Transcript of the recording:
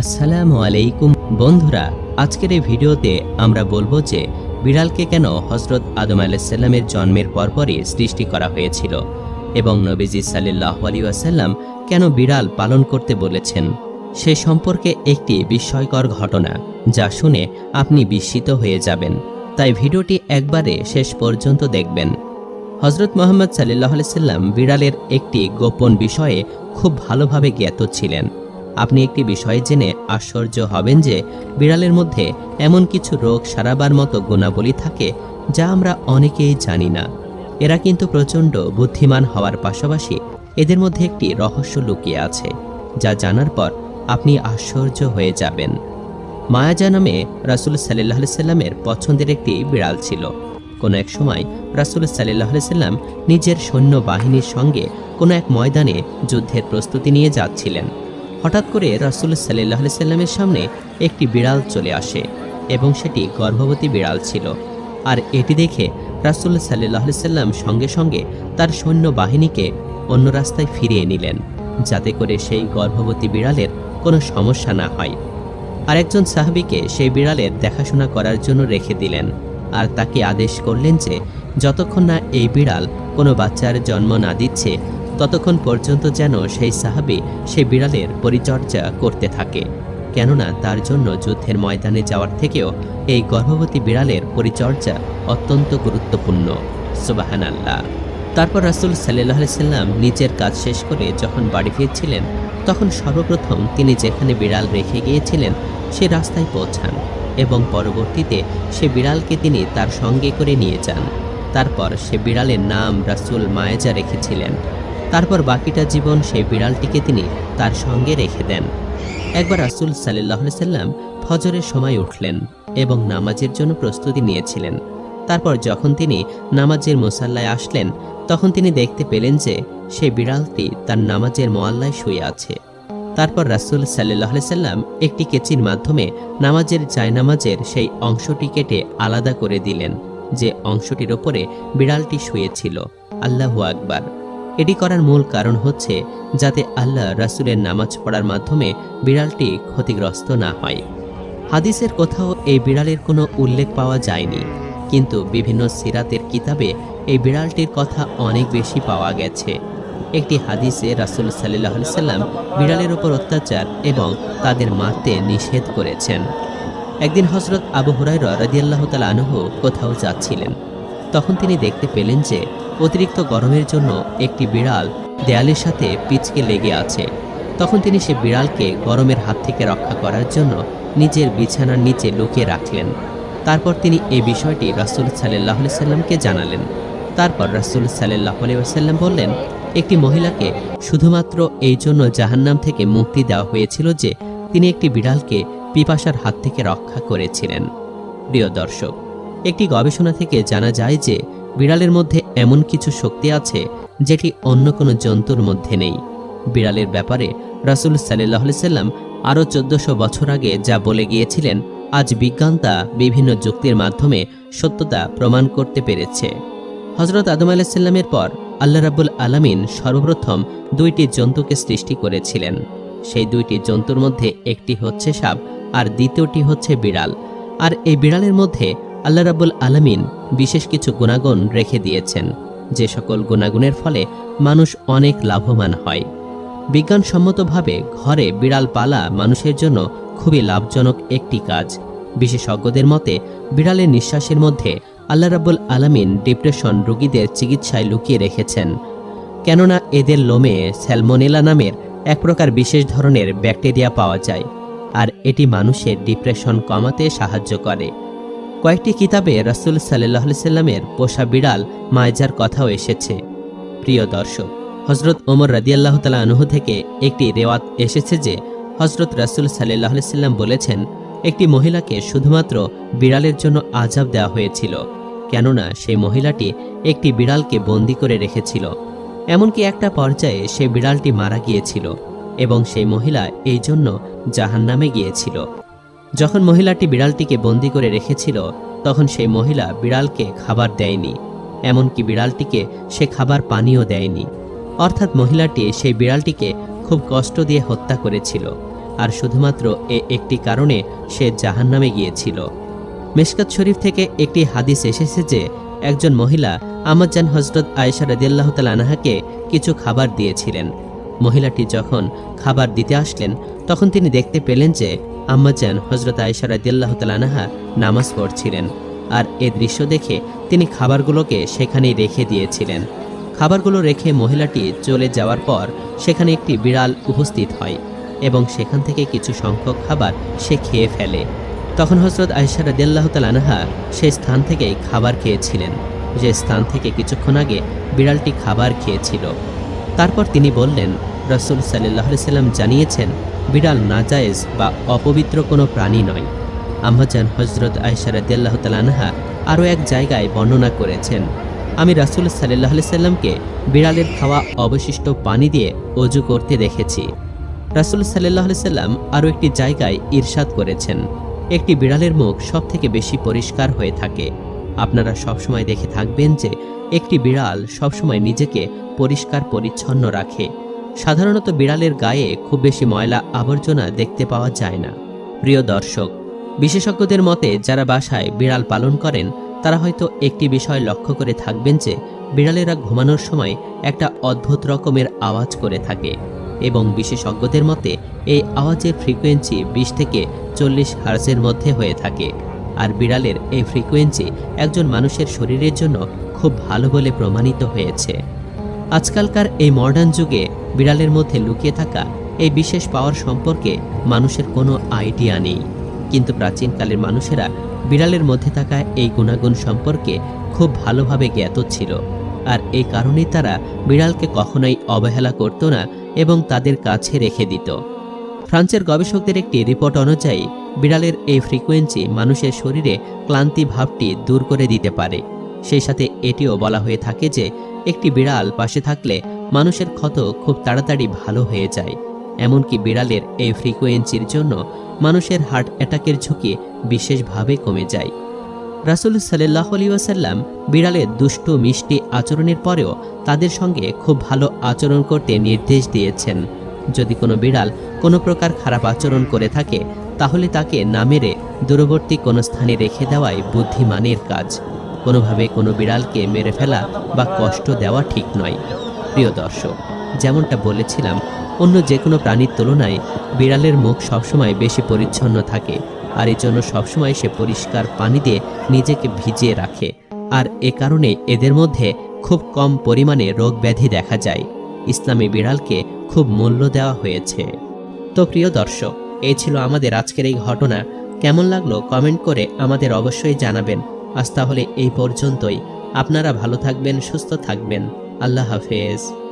আসসালামু আলাইকুম। বন্ধুরা, আজকের এই ভিডিওতে আমরা বলব যে বিড়ালকে কেন হজরত আদম আলাইসাল্লামের জন্মের পরপরই সৃষ্টি করা হয়েছিল এবং নবীজি সাল্লাহ আলী আসাল্লাম কেন বিড়াল পালন করতে বলেছেন সে সম্পর্কে একটি বিস্ময়কর ঘটনা যা শুনে আপনি বিস্মিত হয়ে যাবেন। তাই ভিডিওটি একবারে শেষ পর্যন্ত দেখবেন। হজরত মোহাম্মদ সাল্লাহ সাল্লাম বিড়ালের একটি গোপন বিষয়ে খুব ভালোভাবে জ্ঞাত ছিলেন। আপনি একটি বিষয় জেনে আশ্চর্য হবেন যে বিড়ালের মধ্যে এমন কিছু রোগ সারাবার মতো গুণাবলী থাকে যা আমরা অনেকেই জানি না। এরা কিন্তু প্রচণ্ড বুদ্ধিমান হওয়ার পাশাপাশি এদের মধ্যে একটি রহস্য লুকিয়ে আছে, যা জানার পর আপনি আশ্চর্য হয়ে যাবেন। মায়াজা নামে রাসুল সাল্লাহ সাল্লামের পছন্দের একটি বিড়াল ছিল। কোনো এক সময় রাসুল সাল্লাহ সাল্লাম নিজের সৈন্য বাহিনীর সঙ্গে কোনো এক ময়দানে যুদ্ধের প্রস্তুতি নিয়ে যাচ্ছিলেন। হঠাৎ করে রাসুল সাল্লাহ সাল্লামের সামনে একটি বিড়াল চলে আসে এবং সেটি গর্ভবতী বিড়াল ছিল। আর এটি দেখে রাসুল সাল্লাহ সাল্লাম সঙ্গে সঙ্গে তার সৈন্য বাহিনীকে অন্য রাস্তায় ফিরিয়ে নিলেন, যাতে করে সেই গর্ভবতী বিড়ালের কোনো সমস্যা না হয়। আরেকজন সাহাবিকে সেই বিড়ালের দেখাশোনা করার জন্য রেখে দিলেন আর তাকে আদেশ করলেন যে, যতক্ষণ না এই বিড়াল কোনো বাচ্চার জন্ম না দিচ্ছে ততক্ষণ পর্যন্ত যেন সেই সাহাবি, সেই বিড়ালের পরিচর্যা করতে থাকে। কেননা তার জন্য যুদ্ধের ময়দানে যাওয়ার থেকেও এই গর্ভবতী বিড়ালের পরিচর্যা অত্যন্ত গুরুত্বপূর্ণ। সুবাহান আল্লাহ তারপর রাসুল সাল্লাহ সাল্লাম নিজের কাজ শেষ করে যখন বাড়ি ফিরছিলেন, তখন সর্বপ্রথম তিনি যেখানে বিড়াল রেখে গিয়েছিলেন, সে রাস্তায় পৌঁছান এবং পরবর্তীতে সে বিড়ালকে তিনি তার সঙ্গে করে নিয়ে যান। তারপর সে বিড়ালের নাম রাসুল মায়েজা রেখেছিলেন। তারপর বাকিটা জীবন সেই বিড়ালটিকে তিনি তার সঙ্গে রেখে দেন। একবার রাসুল সাল্লাহ সাল্লাম ফজরের সময় উঠলেন এবং নামাজের জন্য প্রস্তুতি নিয়েছিলেন। তারপর যখন তিনি নামাজের মোসাল্লায় আসলেন, তখন তিনি দেখতে পেলেন যে সেই বিড়ালটি তার নামাজের মোয়াল্লায় শুয়ে আছে। তারপর রাসুল সাল্লাহ সাল্লাম একটি কেচির মাধ্যমে নামাজের জায়নামাজের সেই অংশটি কেটে আলাদা করে দিলেন, যে অংশটির ওপরে বিড়ালটি শুয়েছিল। আল্লাহ আকবার। এটি করার মূল কারণ হচ্ছে যাতে আল্লাহ রাসুলের নামাজ পড়ার মাধ্যমে বিড়ালটি ক্ষতিগ্রস্ত না হয়। হাদিসের কোথাও এই বিড়ালের কোনো উল্লেখ পাওয়া যায়নি, কিন্তু বিভিন্ন সিরাতের কিতাবে এই বিড়ালটির কথা অনেক বেশি পাওয়া গেছে। একটি হাদিসে রাসুল সাল্লাহ সাল্লাম বিড়ালের ওপর অত্যাচার এবং তাদের মারতে নিষেধ করেছেন। একদিন হজরত আবু হুরাই রাদিয়াল্লাহ তাল আনহু কোথাও যাচ্ছিলেন। তখন তিনি দেখতে পেলেন যে অতিরিক্ত গরমের জন্য একটি বিড়াল দেয়ালের সাথে পিচকে লেগে আছে। তখন তিনি সে বিড়ালকে গরমের হাত থেকে রক্ষা করার জন্য নিজের বিছানার নিচে লুকিয়ে রাখলেন। তারপর তিনি এই বিষয়টি রাসুল সাল্লাহ সাল্লামকে জানালেন। তারপর রাসুল সাল্লাহ সাল্লাম বললেন, একটি মহিলাকে শুধুমাত্র এই জন্য জাহান্নাম থেকে মুক্তি দেওয়া হয়েছিল যে তিনি একটি বিড়ালকে পিপাসার হাত থেকে রক্ষা করেছিলেন। প্রিয় দর্শক একটি গবেষণা থেকে জানা যায় যে বিড়ালের মধ্যে এমন কিছু শক্তি আছে যেটি অন্য কোনো জন্তুর মধ্যে নেই। বিড়ালের ব্যাপারে রাসুল সাল্লাহ সাল্লাম আরও চোদ্দশো বছর আগে যা বলে গিয়েছিলেন, আজ বিজ্ঞান তা বিভিন্ন যুক্তির মাধ্যমে সত্যতা প্রমাণ করতে পেরেছে। হজরত আদম আলাহিসাল্লামের পর আল্লাহ রাবুল আলামিন সর্বপ্রথম দুইটি জন্তুকে সৃষ্টি করেছিলেন। সেই দুইটি জন্তুর মধ্যে একটি হচ্ছে সাপ আর দ্বিতীয়টি হচ্ছে বিড়াল। আর এই বিড়ালের মধ্যে আল্লাহ রাবুল আলামিন বিশেষ কিছু গুণাগুণ রেখে দিয়েছেন, যে সকল গুণাগুণের ফলে মানুষ অনেক লাভবান হয়। বিজ্ঞানসম্মতভাবে ঘরে বিড়াল পালা মানুষের জন্য খুবই লাভজনক একটি কাজ। বিশেষজ্ঞদের মতে, বিড়ালের নিঃশ্বাসের মধ্যে আল্লাহ রাবুল আলামিন ডিপ্রেশন রোগীদের চিকিৎসায় লুকিয়ে রেখেছেন। কেননা এদের লোমে স্যালমোনেলা নামের এক প্রকার বিশেষ ধরনের ব্যাকটেরিয়া পাওয়া যায়, আর এটি মানুষের ডিপ্রেশন কমাতে সাহায্য করে। কয়েকটি কিতাবে রাসুল সাল্লাহ সাল্লামের পোষা বিড়াল মায়জার কথাও এসেছে। প্রিয় দর্শক হজরত ওমর রাদিয়াল্লাহ তালা আনহু থেকে একটি রেওয়াত এসেছে যে হজরত রাসুল সাল্লাহ সাল্লাম বলেছেন, একটি মহিলাকে শুধুমাত্র বিড়ালের জন্য আজাব দেওয়া হয়েছিল, কেননা সেই মহিলাটি একটি বিড়ালকে বন্দি করে রেখেছিল। এমনকি একটা পর্যায়ে সেই বিড়ালটি মারা গিয়েছিল এবং সেই মহিলা এই জন্য জাহান নামে গিয়েছিল। যখন মহিলাটি বিড়ালটিকে বন্দি করে রেখেছিল, তখন সেই মহিলা বিড়ালকে খাবার দেয়নি, এমনকি বিড়ালটিকে সে খাবার পানিও দেয়নি। অর্থাৎ মহিলাটি সেই বিড়ালটিকে খুব কষ্ট দিয়ে হত্যা করেছিল, আর শুধুমাত্র এ একটি কারণে সে জাহান্নামে গিয়েছিল। মেশকাত শরীফ থেকে একটি হাদিস এসেছে যে, একজন মহিলা আমাজান হজরত আয়েশা রদিয়াল্লাহ আনাহাকে কিছু খাবার দিয়েছিলেন। মহিলাটি যখন খাবার দিতে আসলেন, তখন তিনি দেখতে পেলেন যে আম্মাজান হজরত আয়েশা রদিয়াল্লাহ আনাহা নামাজ পড়ছিলেন। আর এ দৃশ্য দেখে তিনি খাবারগুলোকে সেখানেই রেখে দিয়েছিলেন। খাবারগুলো রেখে মহিলাটি চলে যাওয়ার পর সেখানে একটি বিড়াল উপস্থিত হয় এবং সেখান থেকে কিছু সংখ্যক খাবার সে খেয়ে ফেলে। তখন হজরত আয়সা রদিয়াল্লাহ আনহা সেই স্থান থেকেই খাবার খেয়েছিলেন। যে স্থান থেকে কিছুক্ষণ আগে বিড়ালটি খাবার খেয়েছিল। তারপর তিনি বললেন রসুল সাল্লাহ সাল্লাম জানিয়েছেন, বিড়াল নাজায়েজ বা অপবিত্র কোনো প্রাণী নয়। আম্মাজান হজরত আয়সা রদিয়াল্লাহ আনহা আরও এক জায়গায় বর্ণনা করেছেন, আমি রাসুল সাল্লাহ সাল্লামকে বিড়ালের খাওয়া অবশিষ্ট পানি দিয়ে অজু করতে দেখেছি। রাসুল সাল্লাহ সাল্লাম আরও একটি জায়গায় ঈর্ষাদ করেছেন, একটি বিড়ালের মুখ সব থেকে বেশি পরিষ্কার হয়ে থাকে। আপনারা সবসময় দেখে থাকবেন যে, একটি বিড়াল সবসময় নিজেকে পরিষ্কার পরিচ্ছন্ন রাখে। সাধারণত বিড়ালের গায়ে খুব বেশি ময়লা আবর্জনা দেখতে পাওয়া যায় না। প্রিয় দর্শক, বিশেষজ্ঞদের মতে যারা বাসায় বিড়াল পালন করেন, তারা হয়তো একটি বিষয় লক্ষ্য করে থাকবেন যে, বিড়ালেরা ঘুমানোর সময় একটা অদ্ভুত রকমের আওয়াজ করে থাকে এবং বিশেষজ্ঞদের মতে এই আওয়াজের ফ্রিকোয়েন্সি বিশ থেকে চল্লিশ হার্সের মধ্যে হয়ে থাকে। আর বিড়ালের এই ফ্রিকোয়েন্সি একজন মানুষের শরীরের জন্য খুব ভালো বলে প্রমাণিত হয়েছে। আজকালকার এই মডার্ন যুগে বিড়ালের মধ্যে লুকিয়ে থাকা এই বিশেষ পাওয়ার সম্পর্কে মানুষের কোনো আইডিয়া নেই। কিন্তু প্রাচীনকালের মানুষেরা বিড়ালের মধ্যে থাকা এই গুণাগুণ সম্পর্কে খুব ভালোভাবে জ্ঞাত ছিল। আর এই কারণেই তারা বিড়ালকে কখনোই অবহেলা করত না এবং তাদের কাছে রেখে দিত। ফ্রান্সের গবেষকদের একটি রিপোর্ট অনুযায়ী, বিড়ালের এই ফ্রিকোয়েন্সি মানুষের শরীরে ক্লান্তি ভাবটি দূর করে দিতে পারে। সেই সাথে এটিও বলা হয়ে থাকে যে, একটি বিড়াল পাশে থাকলে মানুষের ক্ষত খুব তাড়াতাড়ি ভালো হয়ে যায়। এমনকি বিড়ালের এই ফ্রিকোয়েন্সির জন্য মানুষের হার্ট অ্যাটাকের ঝুঁকি বিশেষভাবে কমে যায়। রাসুল সাল্লাহ আলী ওয়াসাল্লাম বিড়ালের দুষ্টু, মিষ্টি আচরণের পরেও তাদের সঙ্গে খুব ভালো আচরণ করতে নির্দেশ দিয়েছেন। যদি কোনো বিড়াল কোনো প্রকার খারাপ আচরণ করে থাকে, তাহলে তাকে না মেরে দূরবর্তী কোনো স্থানে রেখে দেওয়াই বুদ্ধিমানের কাজ। কোনোভাবে কোনো বিড়ালকে মেরে ফেলা বা কষ্ট দেওয়া ঠিক নয়। প্রিয় দর্শক, যেমনটা বলেছিলাম, অন্য যে কোনো প্রাণীর তুলনায় বিড়ালের মুখ সবসময় বেশি পরিচ্ছন্ন থাকে আর এই জন্য সবসময় সে পরিষ্কার পানি দিয়ে নিজেকে ভিজিয়ে রাখে। আর এ কারণে এদের মধ্যে খুব কম পরিমাণে রোগ ব্যাধি দেখা যায়। ইসলামী বিড়ালকে খুব মূল্য দেওয়া হয়েছে। তো প্রিয় দর্শক, এই ছিল আমাদের আজকের এই ঘটনা। কেমন লাগল কমেন্ট করে আমাদের অবশ্যই জানাবেন। আজ তাহলে এই পর্যন্তই। আপনারা ভালো থাকবেন, সুস্থ থাকবেন। আল্লাহ হাফেজ।